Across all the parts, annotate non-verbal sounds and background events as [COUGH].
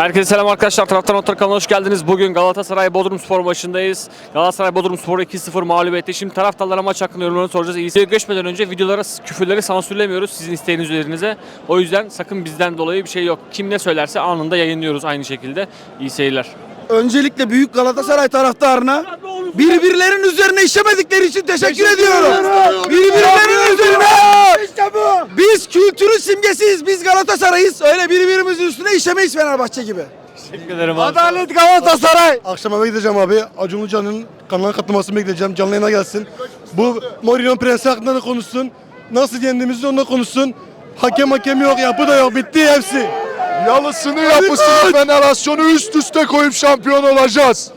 Herkese selam arkadaşlar. Taraftar Notlar kanalına hoş geldiniz. Bugün Galatasaray Bodrum Spor maçındayız. Galatasaray Bodrum Spor 2-0 mağlup etti. Şimdi taraftarlara maç hakkında yorumlarını soracağız. İyisiye geçmeden önce videolara küfürleri sansürlemiyoruz sizin isteğiniz üzerinize. O yüzden sakın bizden dolayı bir şey yok. Kim ne söylerse anında yayınlıyoruz aynı şekilde. İyi seyirler. Öncelikle büyük Galatasaray taraftarına birbirlerinin üzerine işemedikleri için teşekkür, ediyorum. Birbirlerinin kültürün simgesiyiz. Biz Galatasaray'ız. Öyle birbirimizin üstüne işemeyiz Fenerbahçe gibi. Teşekkür ederim abi. Adalet Galatasaray. Akşam eve gideceğim abi. Acun Ilıcalı'nın kanalına katılmasını bekleyeceğim. Canlı yayına gelsin. Bu Mourinho'nun prensi hakkında da konuşsun. Nasıl yendiğimizi onunla konuşsun. Hakem hakem yok, yapı da yok. Bitti hepsi. Yalısını yapısını federasyonu üst üste koyup şampiyon olacağız.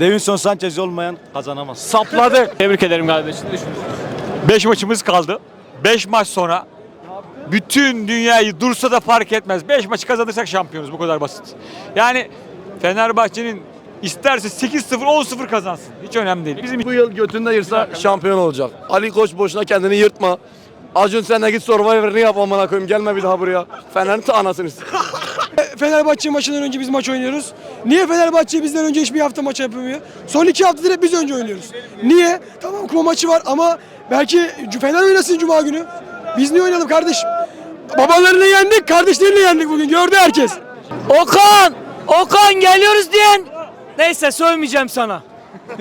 Davinson Sanchez olmayan kazanamaz. Sapladık. Tebrik ederim kardeşim. Ne düşünüyorsun? 5 maçımız kaldı. 5 maç sonra bütün dünyayı dursa da fark etmez. 5 maçı kazanırsak şampiyonuz. Bu kadar basit. Yani Fenerbahçe'nin isterse 8-0 10-0 kazansın. Hiç önemli değil. Bizim Bu yıl götünde yırsa şampiyon olacak. Ali Koç boşuna kendini yırtma. Acun sen de git Survivor'ını yap amına koyayım. Gelme bir daha buraya. Fener'in ta anasını [LAUGHS] Fenerbahçe maçından önce biz maç oynuyoruz. Niye Fenerbahçe bizden önce hiçbir hafta maç yapamıyor? Son iki haftadır hep biz önce oynuyoruz. Niye? Tamam kuma maçı var ama belki Fener oynasın Cuma günü. Biz niye oynayalım kardeşim? Babalarını yendik, kardeşlerini yendik bugün. Gördü herkes. Okan! Okan geliyoruz diyen. Neyse söylemeyeceğim sana.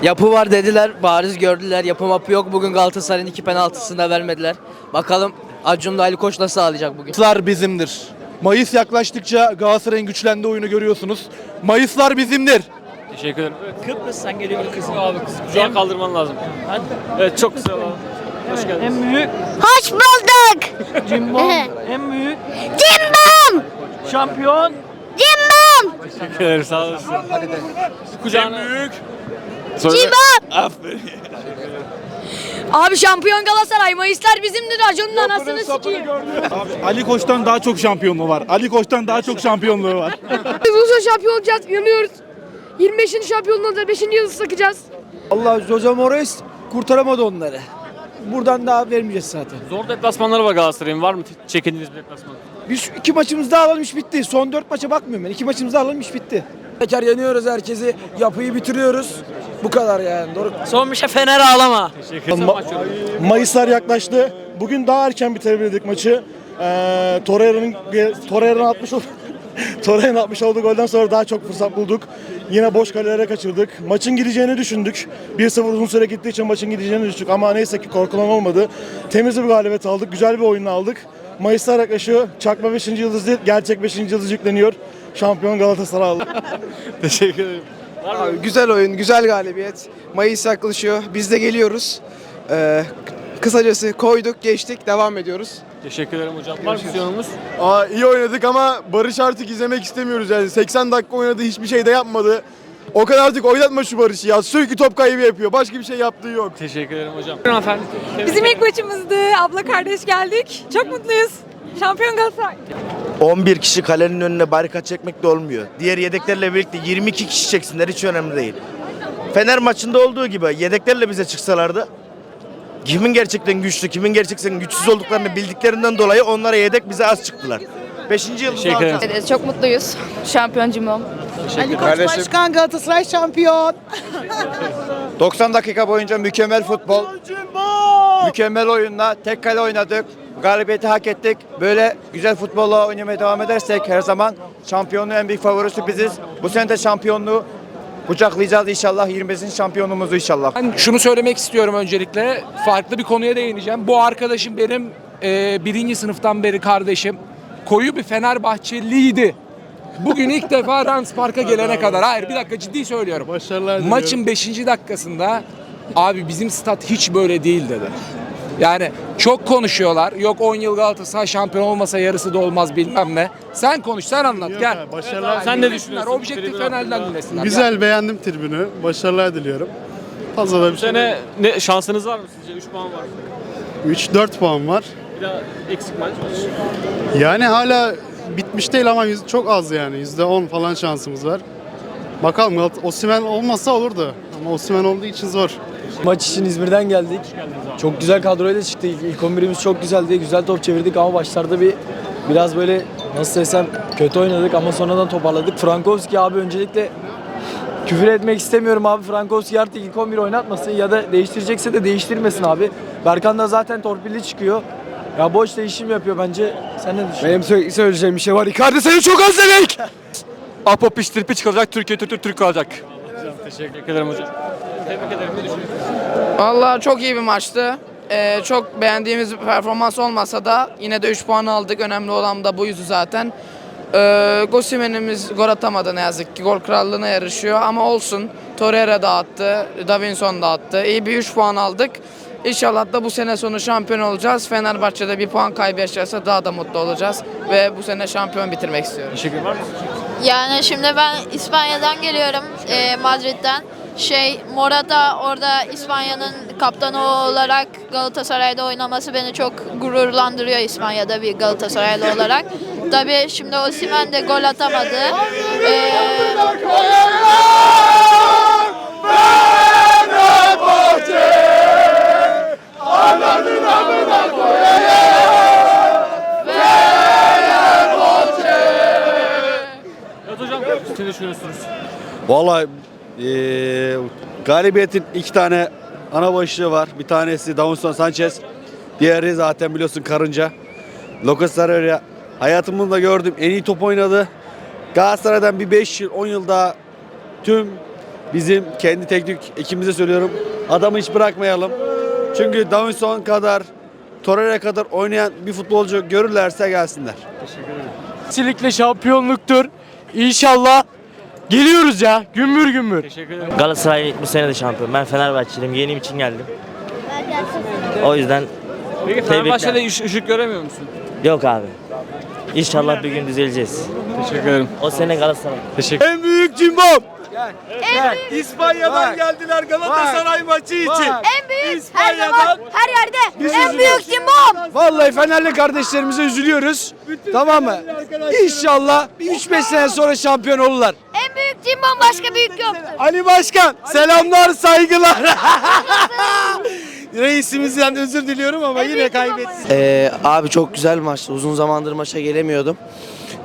Yapı var dediler, bariz gördüler. Yapı mapı yok. Bugün Galatasaray'ın iki penaltısını da vermediler. Bakalım Acun'la Ali Koç nasıl sağlayacak bugün? Mayıslar bizimdir. Mayıs yaklaştıkça Galatasaray'ın güçlendiği oyunu görüyorsunuz. Mayıslar bizimdir. Teşekkür ederim. Evet, Kıbrıs sen geliyor kızım. abi kız kucağa kaldırman lazım. Evet çok kısa abi. Hoş geldiniz. En büyük Hoş bulduk. [LAUGHS] cimbom. en büyük Cimbom. şampiyon. Cimbom. Teşekkür ederim sağ olasın. Hadi de. Kucağına. büyük. Cimbom. Abi şampiyon Galatasaray. Mayıslar bizimdir. Acun'un anasını sikeyim. Ali Koç'tan daha çok şampiyonluğu var. Ali Koç'tan daha çok şampiyonluğu var. [LAUGHS] Biz bu şampiyon olacağız. İnanıyoruz. 25. şampiyonluğunda da 5. yıldız takacağız. Allah Jose Mores kurtaramadı onları. Buradan daha vermeyeceğiz zaten. Zor deplasmanları var Galatasaray'ın. Var mı çekindiğiniz bir deplasman? Biz iki maçımız daha alalım iş bitti. Son dört maça bakmıyorum ben. İki maçımız daha alalım iş bitti. Tekrar yeniyoruz herkesi. Yapıyı bitiriyoruz. Bu kadar yani. Doğru. Son bir şey Fener ağlama. Teşekkür ederim. Yorumu. Mayıslar yaklaştı. Bugün daha erken bitirebilirdik maçı. Ee, Torreira'nın Torreira'nın atmış ol- [LAUGHS] Torreira'nın atmış olduğu golden sonra daha çok fırsat bulduk. Yine boş kalelere kaçırdık. Maçın gideceğini düşündük. 1-0 uzun süre gittiği için maçın gideceğini düşündük ama neyse ki korkulan olmadı. Temiz bir galibiyet aldık. Güzel bir oyunla aldık. Mayıslar yaklaşıyor. Çakma 5. yıldız değil, gerçek 5. yıldız yükleniyor. Şampiyon Galatasaray aldı. [LAUGHS] Teşekkür ederim. Abi, güzel oyun, güzel galibiyet. Mayıs yaklaşıyor. Biz de geliyoruz. Ee, kısacası koyduk, geçtik, devam ediyoruz. Teşekkür ederim hocam. Var mı bir yorunumuz? Aa, iyi oynadık ama Barış artık izlemek istemiyoruz yani. 80 dakika oynadı hiçbir şey de yapmadı. O kadar artık oynatma şu Barış'ı ya. Sürekli top kaybı yapıyor. Başka bir şey yaptığı yok. Teşekkür ederim hocam. Buyurun efendim. Bizim ilk maçımızdı. Abla kardeş geldik. Çok mutluyuz. Şampiyon Galatasaray. 11 kişi kalenin önüne barikat çekmek de olmuyor. Diğer yedeklerle birlikte 22 kişi çeksinler hiç önemli değil. Fener maçında olduğu gibi yedeklerle bize çıksalardı kimin gerçekten güçlü, kimin gerçekten güçsüz olduklarını bildiklerinden dolayı onlara yedek bize az çıktılar. 5. yıldızı Teşekkür alacağız. ederim. Çok mutluyuz. Şampiyon Cimbom. Ali Koç Başkan Galatasaray şampiyon. [LAUGHS] 90 dakika boyunca mükemmel futbol. Mükemmel oyunla tek kale oynadık. Galibiyeti hak ettik. Böyle güzel futbolla oynamaya devam edersek her zaman şampiyonluğun en büyük favorisi biziz. Bu sene de şampiyonluğu kucaklayacağız inşallah. 25. şampiyonluğumuzu inşallah. Ben şunu söylemek istiyorum öncelikle. Farklı bir konuya değineceğim. Bu arkadaşım benim e, birinci sınıftan beri kardeşim. Koyu bir Fenerbahçeliydi. Bugün ilk defa [LAUGHS] Rans Park'a gelene kadar. Hayır bir dakika ciddi söylüyorum. Başarılar Maçın 5. dakikasında abi bizim stat hiç böyle değil dedi. Yani çok konuşuyorlar. Yok 10 yıl Galatasaray şampiyon olmasa yarısı da olmaz bilmem ne. Sen konuş sen anlat gel. Başarılar. Sen ne düşünüyorsun? Objektif Tribün Fener'den hakkında. dinlesinler. Güzel beğendim tribünü. Başarılar diliyorum. Fazla da Bu sene ne şansınız var mı sizce? 3 puan var. 3-4 puan var. Bir daha eksik maç. Yani hala bitmiş değil ama yüz- çok az yani. %10 falan şansımız var. Bakalım Galat- Osimhen olmasa olurdu. Ama Osimhen olduğu için zor. Maç için İzmir'den geldik. Çok güzel kadroyla çıktık. İlk 11'imiz çok güzeldi. Güzel top çevirdik ama başlarda bir biraz böyle nasıl desem kötü oynadık ama sonradan toparladık. Frankowski abi öncelikle küfür etmek istemiyorum abi. Frankowski artık ilk 11 oynatmasın ya da değiştirecekse de değiştirmesin abi. Berkan da zaten torpilli çıkıyor. Ya boş değişim yapıyor bence. Sen ne düşünüyorsun? Benim sö- söyleyeceğim bir şey var. Icardi seni çok özledik. Apo piştirpi çıkacak, Türkiye Türk Türk kalacak. Teşekkür ederim hocam. Tebrik ederim. Ne düşünüyorsunuz? Vallahi çok iyi bir maçtı. Ee, çok beğendiğimiz bir performans olmasa da yine de 3 puan aldık. Önemli olan da buydu zaten. Ee, Gosimen'imiz gol atamadı ne yazık ki. Gol krallığına yarışıyor ama olsun. Torreira da attı, Davinson da attı. İyi bir 3 puan aldık. İnşallah da bu sene sonu şampiyon olacağız. Fenerbahçe'de bir puan kaybı yaşarsa daha da mutlu olacağız. Ve bu sene şampiyon bitirmek istiyorum. Teşekkür var mı? Yani şimdi ben İspanya'dan geliyorum, e, Madrid'den. Şey, Morata orada İspanya'nın kaptanı olarak Galatasaray'da oynaması beni çok gururlandırıyor İspanya'da bir Galatasaraylı olarak. Tabii şimdi Osimhen de gol atamadı. E. Siz ne düşünüyorsunuz? Vallahi eee, galibiyetin iki tane ana başlığı var. Bir tanesi Davinson Sanchez. Diğeri zaten biliyorsun Karınca. Lucas Torreira hayatımda gördüğüm en iyi top oynadı. Galatasaray'dan bir 5 yıl 10 yıl daha tüm bizim kendi teknik ekibimize söylüyorum. Adamı hiç bırakmayalım. Çünkü Davinson kadar Torreira kadar oynayan bir futbolcu görürlerse gelsinler. Kesinlikle şampiyonluktur. İnşallah geliyoruz ya gümbür gümbür. Teşekkür ederim. Galatasaray bu sene de şampiyon. Ben Fenerbahçeliyim. Yeğenim için geldim. O yüzden Peki Fenerbahçe'de ış- ışık göremiyor musun? yok abi. İnşallah bir gün düzeleceğiz. Teşekkür ederim. O sene Galatasaray. Teşekkür En büyük cimbom. İspanya'dan geldiler Galatasaray maçı için. en büyük İspanya'dan her yerde. En büyük cimbom. Vallahi Fenerli kardeşlerimize üzülüyoruz. Tamam mı? İnşallah bir 3-5 sene sonra şampiyon olurlar. En büyük cimbom başka büyük yoktur. Ali Başkan selamlar saygılar. [LAUGHS] Reisimizden özür diliyorum ama yine kaybettik. Ee, abi çok güzel maçtı. Uzun zamandır maça gelemiyordum.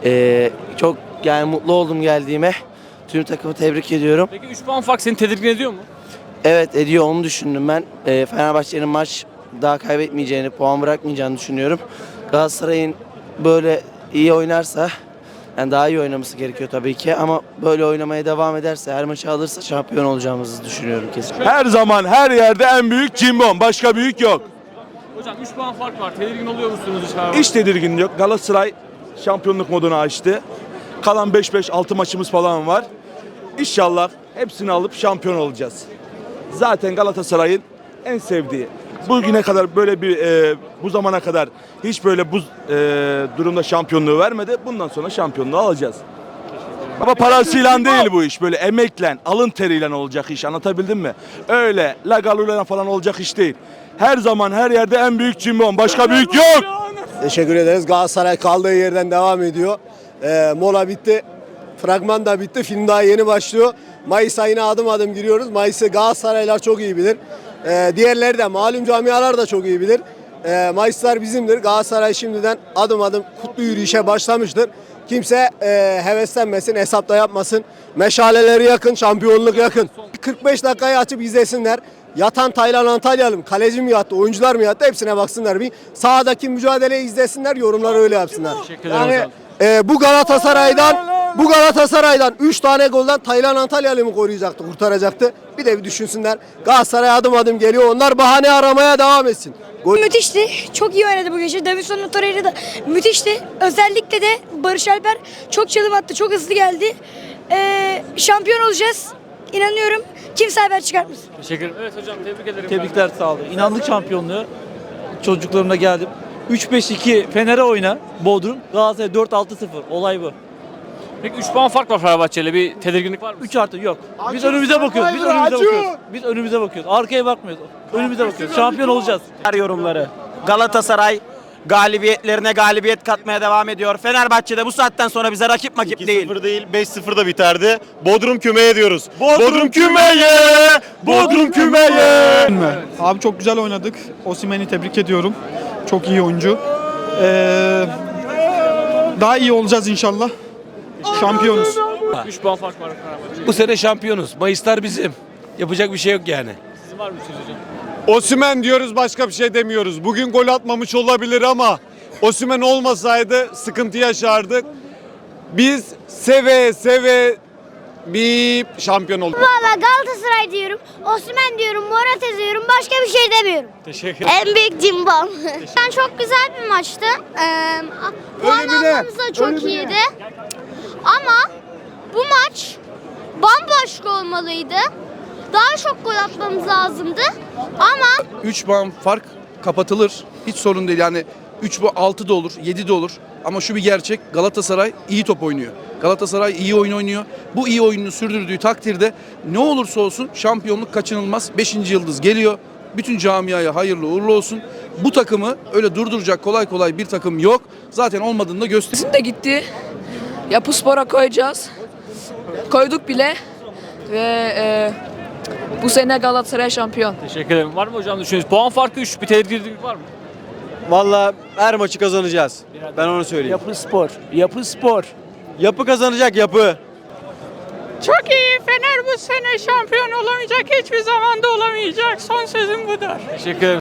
Ee, çok yani mutlu oldum geldiğime. Tüm takımı tebrik ediyorum. Peki 3 puan fark seni tedirgin ediyor mu? Evet ediyor onu düşündüm ben. Ee, Fenerbahçe'nin maç daha kaybetmeyeceğini, puan bırakmayacağını düşünüyorum. Galatasaray'ın böyle iyi oynarsa yani daha iyi oynaması gerekiyor tabii ki ama böyle oynamaya devam ederse, her maçı alırsa şampiyon olacağımızı düşünüyorum kesin. Her zaman her yerde en büyük cimbom. Başka büyük yok. Hocam 3 puan fark var. Tedirgin oluyor musunuz hiç Fenerbahçe? Hiç tedirgin yok. Galatasaray şampiyonluk modunu açtı. Kalan 5-5-6 maçımız falan var. İnşallah hepsini alıp şampiyon olacağız. Zaten Galatasaray'ın en sevdiği. Bugüne kadar böyle bir e, bu zamana kadar hiç böyle bu e, durumda şampiyonluğu vermedi. Bundan sonra şampiyonluğu alacağız. Ama parasıyla değil bu iş. Böyle emekle, alın teriyle olacak iş. Anlatabildim mi? Öyle lagaluyla falan olacak iş değil. Her zaman her yerde en büyük cimbom. Başka büyük yok. Teşekkür ederiz. Galatasaray kaldığı yerden devam ediyor. Ee, mola bitti. Fragman da bitti. Film daha yeni başlıyor. Mayıs ayına adım adım giriyoruz. Mayıs'ı Galatasaraylar çok iyi bilir. Ee, diğerleri de malum camialar da çok iyi bilir. Ee, Mayıslar bizimdir. Galatasaray şimdiden adım adım kutlu yürüyüşe başlamıştır. Kimse e, heveslenmesin, hesapta yapmasın. Meşaleleri yakın, şampiyonluk yakın. 45 dakikayı açıp izlesinler. Yatan Taylan Antalyalı mı? Kaleci mi yattı? Oyuncular mı yattı? Hepsine baksınlar bir. Sahadaki mücadeleyi izlesinler, yorumları öyle yapsınlar. Teşekkür ederim Yani hocam. e, bu Galatasaray'dan bu Galatasaray'dan 3 tane golden Taylan Antalyalı mı koruyacaktı, kurtaracaktı? Bir de bir düşünsünler. Galatasaray adım adım geliyor. Onlar bahane aramaya devam etsin. Gol Müthişti. Çok iyi oynadı bu gece. Davinson Torreira da müthişti. Özellikle de Barış Alper çok çalım attı. Çok hızlı geldi. Ee, şampiyon olacağız. İnanıyorum. Kimse haber çıkartmasın. Teşekkür ederim. Evet hocam tebrik ederim. Tebrikler sağ olun. İnandık şampiyonluğu. Çocuklarımla geldim. 3-5-2 Fener'e oyna Bodrum. Galatasaray 4-6-0. Olay bu. Peki 3 puan fark var Fenerbahçe ile. Bir tedirginlik var mı? 3 artı yok. Biz önümüze bakıyoruz. Biz önümüze bakıyoruz. Biz önümüze bakıyoruz. Arkaya bakmıyoruz. Önümüze bakıyoruz. Şampiyon olacağız. yorumları. Galatasaray galibiyetlerine galibiyet katmaya devam ediyor. Fenerbahçe'de bu saatten sonra bize rakip makip değil. 2-0 değil 5-0 da biterdi. Bodrum kümeye diyoruz. Bodrum, kümeye! Bodrum kümeye! Abi çok güzel oynadık. Osimhen'i tebrik ediyorum. Çok iyi oyuncu. Ee, daha iyi olacağız inşallah. Şampiyonuz. 3 puan fark var. Bu sene şampiyonuz. Mayıslar bizim. Yapacak bir şey yok yani. Sizin var mı hocam? Osümen diyoruz başka bir şey demiyoruz. Bugün gol atmamış olabilir ama Osümen olmasaydı sıkıntı yaşardık. Biz seve seve bir şampiyon olduk. Valla Galatasaray diyorum, Osman diyorum, Morata diyorum, başka bir şey demiyorum. Teşekkür En büyük cimbom. Ben çok güzel bir maçtı. Ee, puan almamız da çok iyiydi. Ama bu maç bambaşka olmalıydı. Daha çok gol atmamız lazımdı. Ama 3 puan fark kapatılır. Hiç sorun değil yani 3 bu 6 da olur, 7 de olur. Ama şu bir gerçek Galatasaray iyi top oynuyor. Galatasaray iyi oyun oynuyor. Bu iyi oyununu sürdürdüğü takdirde ne olursa olsun şampiyonluk kaçınılmaz. 5. yıldız geliyor. Bütün camiaya hayırlı uğurlu olsun. Bu takımı öyle durduracak kolay kolay bir takım yok. Zaten olmadığını da gösteriyor. Bizim de gitti. Yapı spora koyacağız. Koyduk bile. Ve e, bu sene Galatasaray şampiyon. Teşekkür ederim. Var mı hocam düşünceniz? Puan farkı 3. Bir tedirginlik var mı? Valla her maçı kazanacağız. Ben onu söyleyeyim. Yapı spor. Yapı spor. Yapı kazanacak yapı. Çok iyi. Fener bu sene şampiyon olamayacak. Hiçbir zaman da olamayacak. Son sözüm budur. Teşekkür ederim.